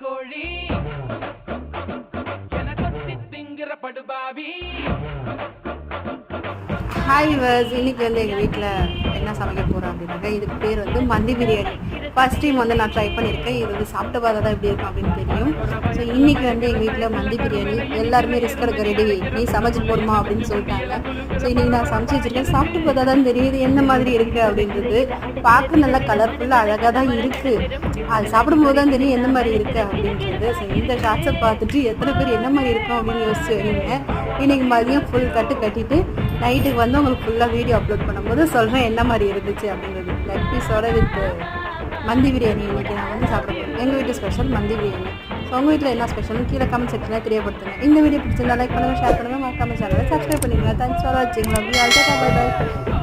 கோழி. Hi verse இன்னைக்கு வந்து எங்கள் வீட்டில் என்ன சமைக்க போகிறோம் அப்படின்னாக்க இதுக்கு பேர் வந்து மந்தி பிரியாணி. ஃபர்ஸ்ட் டைம் வந்து நான் ட்ரை பண்ணியிருக்கேன். இது வந்து சாப்பிட்டு பார்த்தா தான் எப்படி இருக்கும் அப்படின்னு தெரியும். ஸோ இன்னைக்கு வந்து எங்கள் வீட்டில் மந்தி பிரியாணி எல்லாருமே ரிஸ்க் எடுக்க ரெடி நீ சமைச்சு போடுமா அப்படின்னு சொல்லிட்டாங்க. ஸோ இன்னைக்கு நான் சமைச்சு வச்சிருக்கேன். சாப்பிட்டு பார்த்தா தான் தெரியுது என்ன மாதிரி இருக்குது அப்படின்றது. பார்க்க நல்லா கலர்ஃபுல்லாக அழகாக தான் இருக்குது அது சாப்பிடும்போது தான் தெரியும் என்ன மாதிரி இருக்குது அப்படின்றது. ஸோ இந்த ஷார்ட்ஸை பார்த்துட்டு எத்தனை பேர் என்ன மாதிரி இருக்கும் அப்படின்னு யோசிச்சு வரீங்க இன்னைக்கு மதியம் ஃபுல் கட்டு கட்டிட்டு நைட்டுக்கு வந்து உங்களுக்கு ஃபுல்லாக வீடியோ அப்லோட் பண்ணும்போது சொல்கிறேன் என்ன மாதிரி இருந்துச்சு அப்படின்றது. லெக் பீஸோட வித் மந்தி பிரியாணி இன்றைக்கி நான் வந்து சாப்பிட போகிறேன் எங்கள் வீட்டு ஸ்பெஷல் மந்தி பிரியாணி. ஸோ உங்கள் வீட்டில் என்ன ஸ்பெஷல்னு கீழே கமெண்ட் செக்ஷனில் தெரியப்படுத்துங்க. இந்த வீடியோ பிடிச்சிருந்தா லைக் பண்ணுங்கள் ஷேர் பண்ணுங்கள் மறக்காம சேனலை சப்ஸ்கிரைப் பண்ணிடுங்க. தேங்க்ஸ் ஃபார் வாட்சிங் love you all bye bye